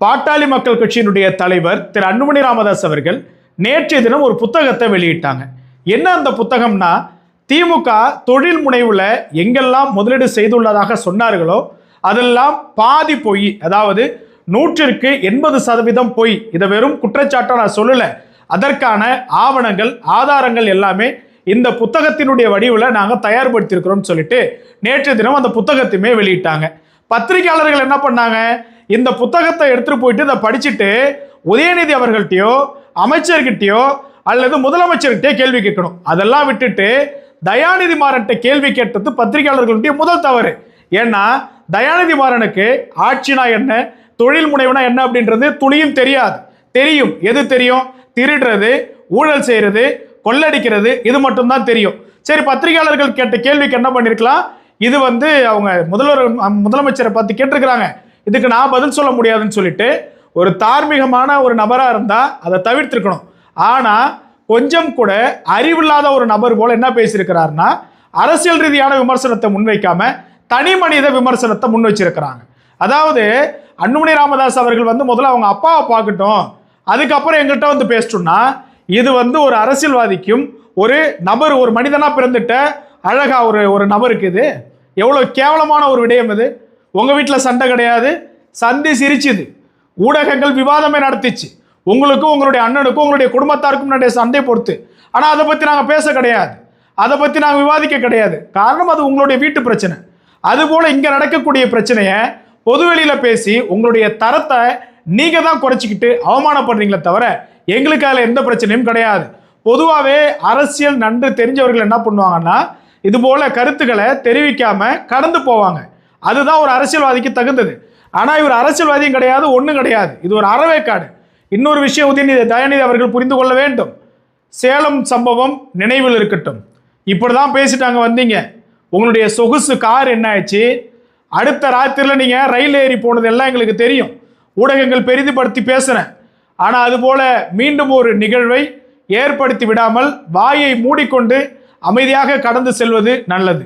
பாட்டாளி மக்கள் கட்சியினுடைய தலைவர் திரு அன்புமணி ராமதாஸ் அவர்கள் நேற்றைய தினம் ஒரு புத்தகத்தை வெளியிட்டாங்க. என்ன அந்த புத்தகம்னா திமுக தொழில் முனைவில் எங்கெல்லாம் முதலீடு செய்துள்ளதாக சொன்னார்களோ அதெல்லாம் பாதி பொய் அதாவது நூற்றிற்கு எண்பது சதவீதம் பொய் இதை வெறும் குற்றச்சாட்டாக நான் சொல்லலை அதற்கான ஆவணங்கள் ஆதாரங்கள் எல்லாமே இந்த புத்தகத்தினுடைய வடிவில் நாங்கள் தயார்படுத்தியிருக்கிறோம்னு சொல்லிட்டு நேற்று தினம் அந்த புத்தகத்தையுமே வெளியிட்டாங்க. பத்திரிகையாளர்கள் என்ன பண்ணாங்க? இந்த புத்தகத்தை எடுத்துகிட்டு போயிட்டு இதை படிச்சுட்டு உதயநிதி அவர்கள்ட்டையோ அமைச்சர்கிட்டயோ அல்லது முதலமைச்சர்கிட்டயோ கேள்வி கேட்கணும். அதெல்லாம் விட்டுட்டு தயாநிதி மாறன்ட்ட கேள்வி கேட்டது பத்திரிகையாளர்களுடைய முதல் தவறு. ஏன்னா தயாநிதி மாறனுக்கு ஆட்சினா என்ன தொழில் முனைவுனா என்ன அப்படின்றது துளியும் தெரியாது. தெரியும். எது தெரியும்? திருடுறது ஊழல் செய்கிறது கொள்ளடிக்கிறது இது மட்டும்தான் தெரியும். சரி பத்திரிகையாளர்கள் கேட்ட கேள்விக்கு என்ன பண்ணிருக்கலாம்? இது வந்து அவங்க முதல்வர் முதலமைச்சரை பார்த்து கேட்டிருக்கிறாங்க. இதுக்கு நான் பதில் சொல்ல முடியாதுன்னு சொல்லிட்டு ஒரு தார்மீகமான ஒரு நபராக இருந்தால் அதை தவிர்த்திருக்கணும். ஆனால் கொஞ்சம் கூட அறிவில்லாத ஒரு நபர் போல் என்ன பேசியிருக்கிறாருன்னா அரசியல் ரீதியான விமர்சனத்தை முன்வைக்காம தனி மனித விமர்சனத்தை முன் வச்சிருக்கிறாங்க. அதாவது அன்புமணி ராமதாஸ் அவர்கள் வந்து முதல்ல அவங்க அப்பாவை பார்க்கட்டும். அதுக்கப்புறம் எங்கிட்ட வந்து பேசட்டும்னா இது வந்து ஒரு அரசியல்வாதிக்கும் ஒரு நபர் ஒரு மனிதனாக பிறந்துட்ட அழகா ஒரு ஒரு நபருக்கு இது. எவ்வளோ கேவலமான ஒரு விடயம் இது. உங்கள் வீட்டில் சண்டை கிடையாது. சந்தி சிரிச்சுது. ஊடகங்கள் விவாதமே நடத்திச்சு. உங்களுக்கும் உங்களுடைய அண்ணனுக்கும் உங்களுடைய குடும்பத்தாருக்கும் நடந்த சண்டை பொறுத்து ஆனால் அதை பற்றி நாங்கள் பேச கிடையாது. அதை பற்றி நாங்கள் விவாதிக்க கிடையாது. காரணம் அது உங்களுடைய வீட்டு பிரச்சனை. அதுபோல் இங்கே நடக்கக்கூடிய பிரச்சனையை பொதுவெளியில் பேசி உங்களுடைய தரத்தை நீங்கள் தான் குறைச்சிக்கிட்டு அவமானப்படுறீங்களே தவிர எங்களுக்கு அதில் எந்த பிரச்சனையும் கிடையாது. பொதுவாகவே அரசியல் நன்று தெரிஞ்சவர்கள் என்ன பண்ணுவாங்கன்னா இது போல கருத்துக்களை தெரிவிக்காம கடந்து போவாங்க. அதுதான் ஒரு அரசியல்வாதிக்கு தகுந்தது. ஆனால் இவர் அரசியல்வாதியும் கிடையாது ஒன்றும் கிடையாது. இது ஒரு அறவேக்காடு. இன்னொரு விஷயம் உதயநிதி தயாநிதி அவர்கள் புரிந்து கொள்ள வேண்டும். சேலம் சம்பவம் நினைவில் இருக்கட்டும். இப்படி தான் பேசிட்டாங்க வந்தீங்க. உங்களுடைய சொகுசு கார் என்ன ஆயிடுச்சு? அடுத்த ராத்திரியில் நீங்கள் ரயில் ஏறி போனது எல்லாம் எங்களுக்கு தெரியும். ஊடகங்கள் பெரிதுபடுத்தி பேசுகிறேன் ஆனால் அதுபோல் மீண்டும் ஒரு நிகழ்வை ஏற்படுத்தி விடாமல் வாயை மூடிக்கொண்டு அமைதியாக கடந்து செல்வது நல்லது.